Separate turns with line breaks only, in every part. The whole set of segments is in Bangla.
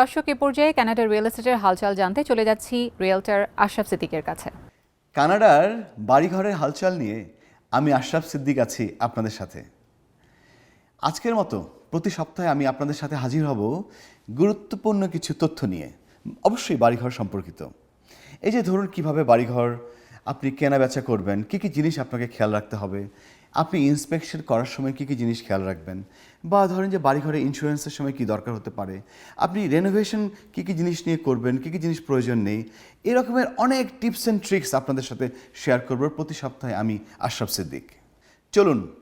দর্শক, এ পর্যায়ে কানাডার রিয়েল এস্টেটের হালচাল জানতে চলে যাচ্ছি রিয়েলটার আশরাফ সিদ্দিকের কাছে।
কানাডার বাড়িঘরের হালচাল নিয়ে আমি আশরাফ সিদ্দিক আছি আপনাদের সাথে। আজকের মতো প্রতি সপ্তাহে আমি আপনাদের সাথে হাজির হব গুরুত্বপূর্ণ কিছু তথ্য নিয়ে, অবশ্যই বাড়িঘর সম্পর্কিত। এই যে ধরুন কীভাবে বাড়িঘর আপনি কেনা বেচা করবেন, কী কী জিনিস আপনাকে খেয়াল রাখতে হবে আপনি ইন্সপেকশন করার সময় কী কী জিনিস খেয়াল রাখবেন? বা ধরেন যে বাড়িঘরে ইন্স্যুরেন্সের সময় কী দরকার হতে পারে? আপনি রেনোভেশন কী কী জিনিস নিয়ে করবেন? কী কী জিনিস প্রয়োজন নেই? এরকমের অনেক টিপস অ্যান্ড ট্রিক্স আপনাদের সাথে শেয়ার করব। প্রতি সপ্তাহে আমি আশরাফ সিদ্দিক। চলুন,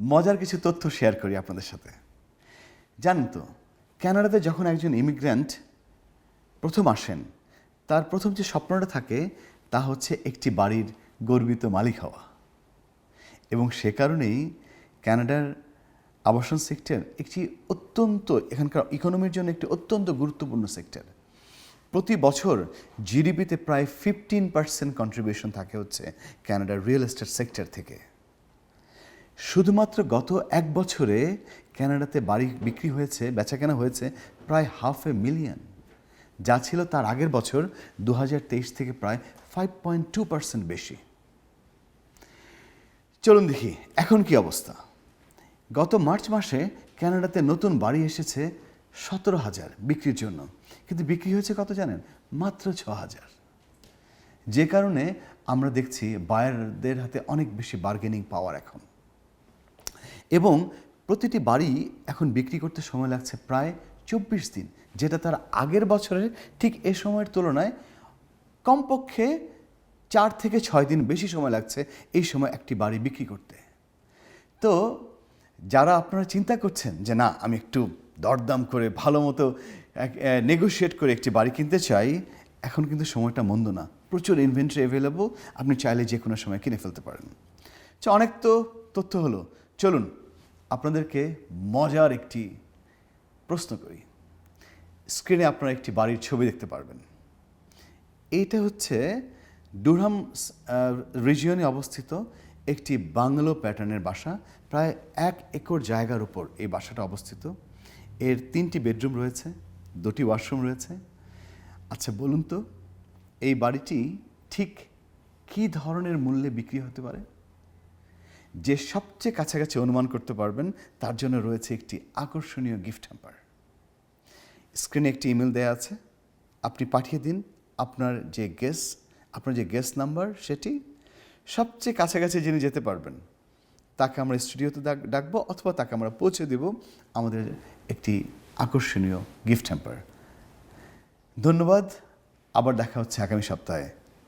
মজার কিছু তথ্য শেয়ার করি আপনাদের সাথে। জানেন তো ক্যানাডাতে যখন একজন ইমিগ্র্যান্ট প্রথম আসেন, তার প্রথম যে স্বপ্নটা থাকে, তা হচ্ছে একটি বাড়ির গর্বিত মালিক হওয়া। এবং সে কারণেই কানাডার আবাসন সেক্টর একটি অত্যন্ত, এখানকার ইকোনমির জন্য একটি অত্যন্ত গুরুত্বপূর্ণ সেক্টর। প্রতি বছর জিডিপিতে প্রায় ফিফটিন পার্সেন্ট কন্ট্রিবিউশন থাকে হচ্ছে কানাডার রিয়েল এস্টেট সেক্টর থেকে। শুধুমাত্র গত এক বছরে কানাডাতে বাড়ি বিক্রি হয়েছে, বেচাকেনা হয়েছে প্রায় হাফ এ মিলিয়ন যা ছিল তার আগের বছর দু হাজার তেইশ থেকে প্রায় ফাইভ পয়েন্ট টু পার্সেন্ট বেশি। চলুন দেখি, এখন কি অবস্থা? গত মার্চ মাসে কানাডাতে নতুন বাড়ি এসেছে সতেরো হাজার বিক্রির জন্য। কিন্তু বিক্রি হয়েছে কত জানেন? মাত্র ছ হাজার। যে কারণে আমরা দেখছি বায়ারদের হাতে অনেক বেশি বার্গেনিং পাওয়ার এখন। এবং প্রতিটি বাড়ি এখন বিক্রি করতে সময় লাগছে প্রায় চব্বিশ দিন, যেটা তার আগের বছরের ঠিক এ সময়ের তুলনায় কমপক্ষে চার থেকে ছয় দিন বেশি সময় লাগছে এই সময় একটি বাড়ি বিক্রি করতে। তো যারা আপনারা চিন্তা করছেন যে না, আমি একটু দরদাম করে ভালো মতো নেগোশিয়েট করে একটি বাড়ি কিনতে চাই, এখন কিন্তু সময়টা মন্দ না। প্রচুর ইনভেন্টরি অ্যাভেলেবল আপনি চাইলে যে কোনো সময় কিনে ফেলতে পারেন। আচ্ছা অনেক তো তথ্য হলো। চলুন, আপনাদেরকে মজার একটি প্রশ্ন করি। স্ক্রিনে আপনারা একটি বাড়ির ছবি দেখতে পারবেন। এইটা হচ্ছে ডুরহাম রিজিয়নে অবস্থিত একটি বাংলো প্যাটার্নের বাসা, প্রায় এক একর জায়গার উপর এই বাসাটা অবস্থিত। এর তিনটি বেডরুম রয়েছে, দুটি ওয়াশরুম রয়েছে। আচ্ছা বলুন তো, এই বাড়িটি ঠিক কী ধরনের মূল্যে বিক্রি হতে পারে? যে সবচেয়ে কাছাকাছি অনুমান করতে পারবেন, তার জন্য রয়েছে একটি আকর্ষণীয় গিফট হ্যাম্পার স্ক্রিনে একটি ইমেল দেওয়া আছে। আপনি পাঠিয়ে দিন, আপনার যে গেস আপনার যে গেস্ট নাম্বার সেটি সবচেয়ে কাছাকাছি যিনি যেতে পারবেন, তাকে আমরা স্টুডিওতে ডাক- ডাকবো অথবা তাকে আমরা পৌঁছে দেব আমাদের একটি আকর্ষণীয় গিফট হ্যাম্পার ধন্যবাদ, আবার দেখা হচ্ছে আগামী সপ্তাহে।